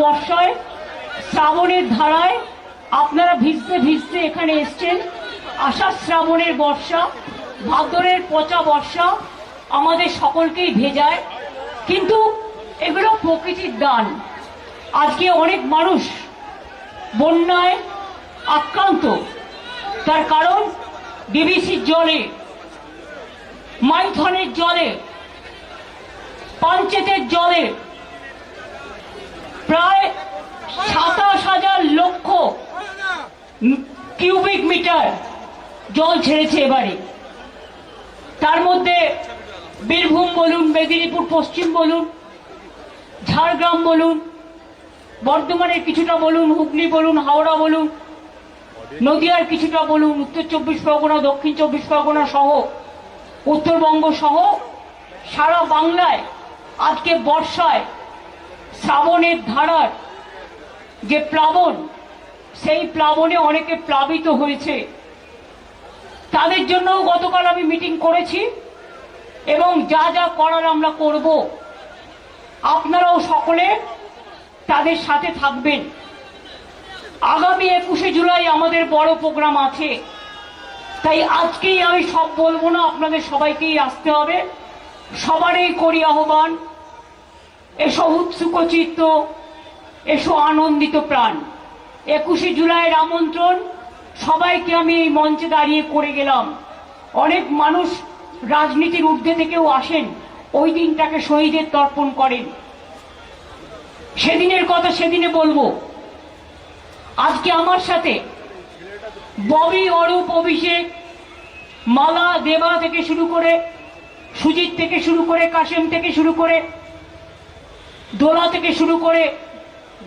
বর্ষায়, শ্রাবণের ধারায় আপনারা ভিজতে ভিজতে এখানে এসছেন। আষাঢ় শ্রাবণের বর্ষা, ভাদরের পচা বর্ষা আমাদের সকলকেই ভেজায়। কিন্তু এগুলো প্রকৃতির দান। আজকে অনেক মানুষ বন্যায় আক্রান্ত। তার কারণ ডিবিসির জলে, মাইথনের জলে, পাঞ্চেতের জলে প্রায় সাতাশ হাজার লক্ষ কিউবিক মিটার জল ছেড়েছে এবারে। তার মধ্যে বীরভূম বলুন, মেদিনীপুর, পশ্চিম বলুন, ঝাড়গ্রাম বলুন, বর্ধমানের কিছুটা বলুন, হুগলি বলুন, হাওড়া বলুন, নদিয়ার কিছুটা বলুন, উত্তর চব্বিশ পরগনা, দক্ষিণ চব্বিশ পরগনা সহ, উত্তরবঙ্গ সহ সারা বাংলায় আজকে বর্ষায় শ্রাবণের ধারার যে প্লাবন, সেই প্লাবনে অনেকে প্লাবিত হয়েছে। তাদের জন্যও গতকাল আমি মিটিং করেছি এবং যা যা করার আমরা করব। আপনারাও সকলে তাদের সাথে থাকবেন। আগামী একুশে জুলাই আমাদের বড় প্রোগ্রাম আছে। তাই আজকেই আমি সব বলব না, আপনাদের সবাইকেই আসতে হবে। সবারই করি আহ্বান। এসো উৎসুক চিত্ত এসো আনন্দিত প্রাণ। একুশে জুলাইয়ের আমন্ত্রণ, সবাইকে আমি এই মঞ্চে দাঁড়িয়ে করে গেলাম। অনেক মানুষ রাজনীতির ঊর্ধ্বে থেকেও আসেন, ওই দিনটাকে শহীদের তর্পণ করেন। সেদিনের কথা সেদিনে বলব। আজকে আমার সাথে ববি অরূপ অভিষেক, মালা দেবা থেকে শুরু করে, সুজিত থেকে শুরু করে, কাশেম থেকে শুরু করে দোলা থেকে শুরু করে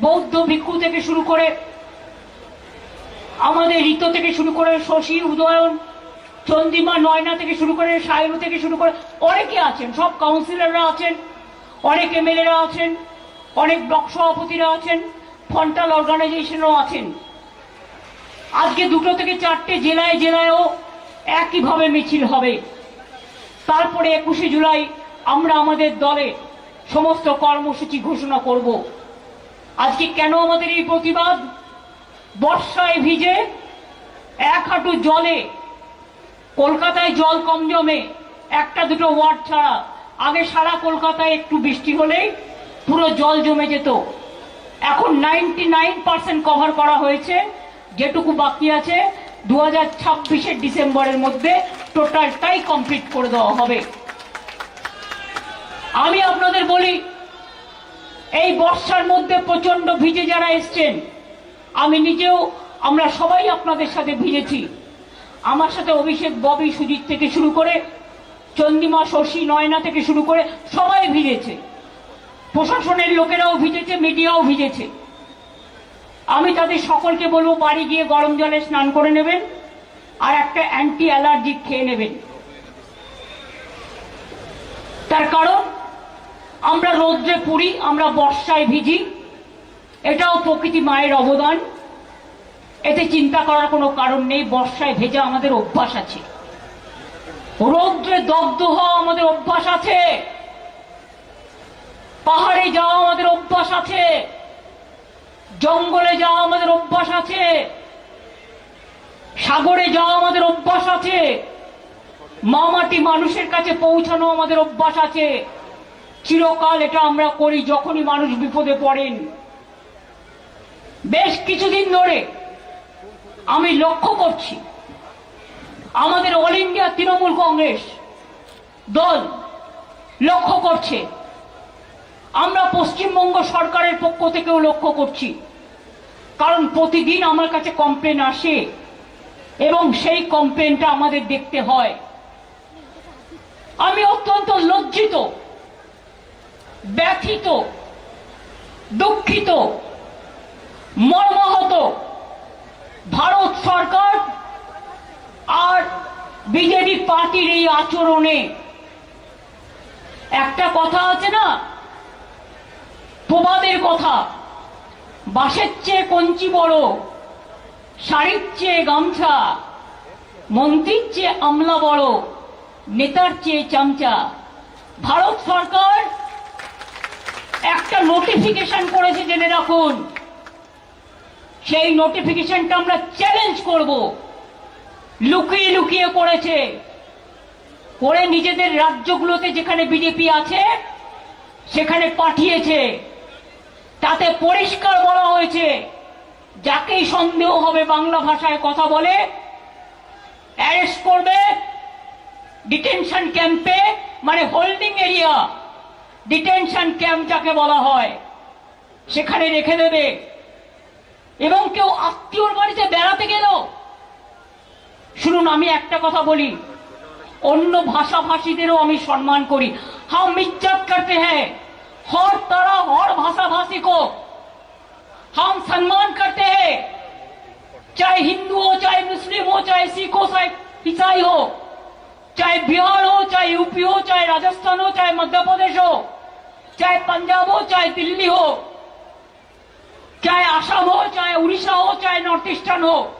বৌদ্ধ ভিক্ষু থেকে শুরু করে আমাদের ঋত থেকে শুরু করে শশী, উদয়ন চন্দিমা নয়না থেকে শুরু করে সায়রু থেকে শুরু করে অনেকে আছেন, সব কাউন্সিলররা আছেন, অনেক এমএলএরা আছেন, অনেক ব্লক সভাপতিরা আছেন ফন্টাল অর্গানাইজেশনও আছেন। আজকে দুটো থেকে চারটে জেলায় জেলায়ও একইভাবে মিছিল হবে। তারপরে একুশে জুলাই আমরা আমাদের দলে সমস্ত কর্মসূচি ঘোষণা করব। আজকে কেন আমাদের এই প্রতিবাদ? বর্ষায় ভিজে এক হাঁটু জলে, কলকাতায় জল কম জমে, একটা দুটো ওয়ার্ড ছাড়া। আগে সারা কলকাতায় একটু বৃষ্টি হলেই পুরো জল জমে যেত। এখন নাইনটি নাইন পার্সেন্ট কভার করা হয়েছে। যেটুকু বাকি আছে, দু হাজার ছাব্বিশের ডিসেম্বরের মধ্যে টোটালটাই কমপ্লিট করে দেওয়া হবে। আমি আপনাদের বলি, এই বর্ষার মধ্যে প্রচণ্ড ভিজে যারা এসছেন, আমি নিজেও আমরা সবাই আপনাদের সাথে ভিজেছি। আমার সাথে অভিষেক ববি সুজিত থেকে শুরু করে চন্দিমা শশী নয়না থেকে শুরু করে সবাই ভিজেছে। প্রশাসনের লোকেরাও ভিজেছে, মিডিয়াও ভিজেছে। আমি তাদের সকলকে বলব, বাড়ি গিয়ে গরম জলে স্নান করে নেবেন আর একটা অ্যান্টি অ্যালার্জিক খেয়ে নেবেন। তার কারণ আমরা রৌদ্রে পুড়ি আমরা বর্ষায় ভিজি। এটাও প্রকৃতি মায়ের অবদান। এতে চিন্তা করার কোনো কারণ নেই, বর্ষায় ভেজা আমাদের অভ্যাস আছে। রৌদ্রে দগ্ধ হওয়া আমাদের অভ্যাস আছে। পাহাড়ে যাওয়া আমাদের অভ্যাস আছে। জঙ্গলে যাওয়া আমাদের অভ্যাস আছে। সাগরে যাওয়া আমাদের অভ্যাস আছে। মামাটি মানুষের কাছে পৌঁছানো আমাদের অভ্যাস আছে। চিরকাল এটা আমরা করি যখনই মানুষ বিপদে পড়েন। বেশ কিছুদিন ধরে আমি লক্ষ্য করছি, আমাদের অল ইন্ডিয়া তৃণমূল কংগ্রেস দল লক্ষ্য করছে। আমরা পশ্চিমবঙ্গ সরকারের পক্ষ থেকেও লক্ষ্য করছি, কারণ প্রতিদিন আমার কাছে কমপ্লেন আসে এবং সেই কমপ্লেনটা আমাদের দেখতে হয়। আমি অত্যন্ত লজ্জিত ব্যথিত, দুঃখিত, মর্মাহত ভারত সরকার আর বিজেপি পার্টির এই আচরণে। একটা কথা আছে না? প্রবাদের কথা। বাঁশের চেয়ে কঞ্চি বড়, শাড়ির চেয়ে গামছা, মন্ত্রীর চেয়ে আমলা বড়, নেতার চেয়ে চামচা। ভারত সরকার একটা নোটিফিকেশন করেছে, জেনে রাখুন। সেই নোটিফিকেশনটা আমরা চ্যালেঞ্জ করব। লুকিয়ে লুকিয়ে করেছে। করে নিজেদের রাজ্যগুলোতে যেখানে বিজেপি আছে, সেখানে পাঠিয়েছে। তাতে পরিষ্কার বলা হয়েছে, যাকেই সন্দেহ হবে বাংলা ভাষায় কথা বলে অ্যারেস্ট করবে ডিটেনশন ক্যাম্পে মানে হোল্ডিং এরিয়া ডিটেনশন ক্যাম্প যাকে বলা হয়, সেখানে রেখে দেবে। এবং কেউ আত্মীয়র বাড়িতে বেড়াতে গেল। শুনুন, আমি একটা কথা বলি। অন্য ভাষাভাষীদেরও আমি সম্মান করি। হাও ইজ্জত করতে হ্যাঁ হর তারা হর ভাষাভাষী কো। হাম সম্মান করতে হ্যাঁ চাহে হিন্দু হো চাহে মুসলিম হো চাহে শিখ হো, চাই ইসাই হো। চাহে বিহার হো চাহে ইউপি হো চাহে রাজস্থান হো, চাই মধ্যপ্রদেশ হোক चाहे पंजाब हो, चाहे दिल्ली हो, चाहे आसाम हो, चाहे उड़ीसा हो, चाहे नॉर्थ ईस्टर्न हो,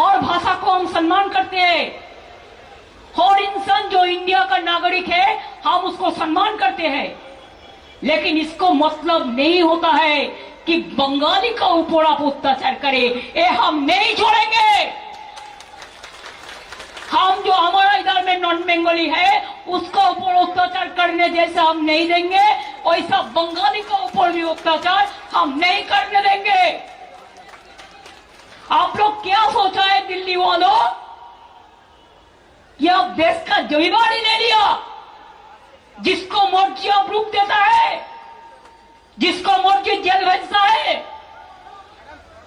हर भाषा को हम सम्मान करते हैं। हर इंसान जो इंडिया का नागरिक है, हम उसको सम्मान करते हैं। लेकिन इसको मतलब नहीं होता है कि बंगाली का ऊपर आप अत्याचार करे। ये हम नहीं छोड़ेंगे। हम जो हमारा इधर में नॉन बंगाली है उसका ऊपर अत्याचार करने जैसा हम नहीं देंगे, वैसा बंगाली का ऊपर भी अत्याचार हम नहीं करने देंगे। आप लोग क्या सोचा है, दिल्ली वालों? कि आप देश का जमीवारी ले लिया। जिसको मर्ज़ी आप रूप देता है, जिसको मर्ज़ी जेल भेजता है,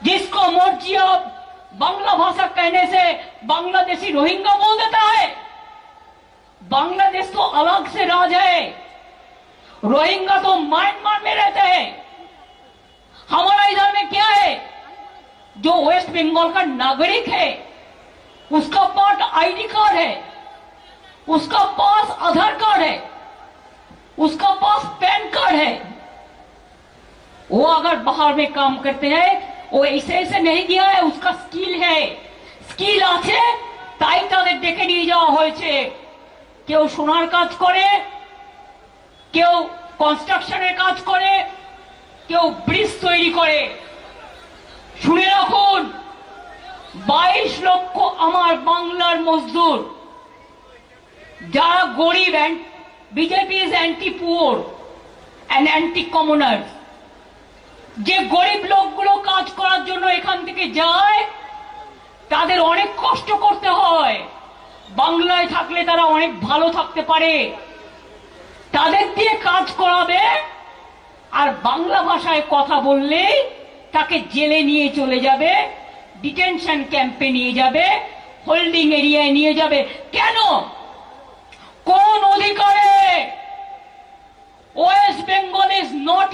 जिसको मर्ज़ी आप बांग्ला भाषा कहने से बांग्लादेशी रोहिंगा बोल देता है। बांग्लादेश तो अलग से राज है रोहिंगा तो म्यांमार में रहते हैं हमारा इधर में क्या है जो वेस्ट बंगाल का नागरिक है उसका पास आईडी कार्ड है उसका पास आधार कार्ड है उसका पास पैन कार्ड है वो अगर बाहर में काम करते हैं वो ऐसे ऐसे नहीं गया है उसका স্কিল है স্কিল আছে তাই তাদের ডেকে নিয়ে যাওয়া হয়েছে কেউ সোনার কাজ করে, কেউ কনস্ট্রাকশনের কাজ করে, কেউ ব্রিজ তৈরি করে। শুনে রাখুন, বাইশ লক্ষ আমার বাংলার মজদুর, যারা গরিব BJP is anti poor and anti commoner যে গরিব লোকগুলো কাজ করার জন্য এখান থেকে যায়, তাদের অনেক কষ্ট করতে হয়। বাংলায় থাকলে তারা অনেক ভালো থাকতে পারে। তাদের দিয়ে কাজ করাবে আর বাংলা ভাষায় কথা বললেই তাকে জেলে নিয়ে চলে যাবে ডিটেনশন ক্যাম্পে নিয়ে যাবে হোল্ডিং এরিয়ায় নিয়ে যাবে। কেন? কোন অধিকারে? ওয়েস্ট বেঙ্গল ইজ নট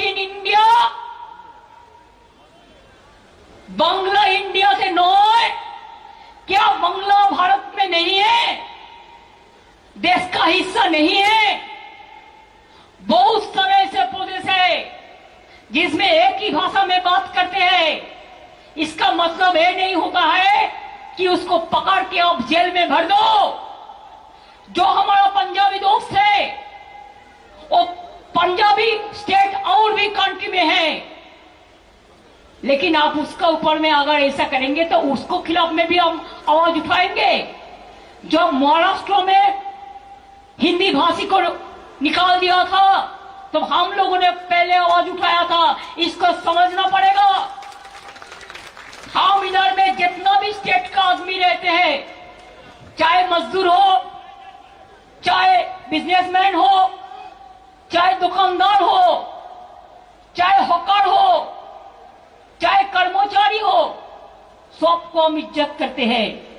इसका मतलब ये नहीं होता है कि उसको पकड़ के आप जेल में भर दो। जो हमारा पंजाबी दोस्त है, वो पंजाबी स्टेट और भी कंट्री में है। लेकिन आप उसका ऊपर में अगर ऐसा करेंगे तो उसको खिलाफ में भी हम आवाज़ उठाएँगे। जो महाराष्ट्र में हिंदी भाषी को निकाल दिया था तो हम लोगों ने पहले आवाज़ उठाया था। इसको समझना पड़ेगा। हम इधर में जितना भी स्टेट का आदमी रहते हैं, चाहे मजदूर हो, चाहे बिजनेसमैन हो, चाहे दुकानदार हो, चाहे हॉकर हो, चाहे कर्मचारी हो, सबको हम इज़्ज़त करते हैं।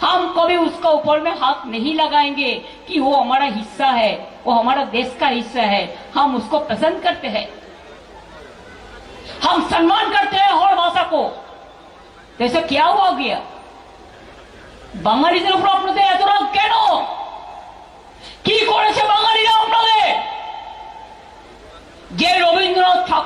हम कभी उसका ऊपर में हाथ नहीं लगाएँगे कि वो हमारा हिस्सा है, वो हमारा देश का हिस्सा है। हम उसको पसंद करते हैं। हम सम्मान करते हैं हर भाषा को। तो ऐसा क्या हुआ गया বাঙালিদের উপর আপনাদের এত রাগ কেন কি করেছে বাঙালিরা আপনাদের যে রবীন্দ্রনাথ ঠাকুর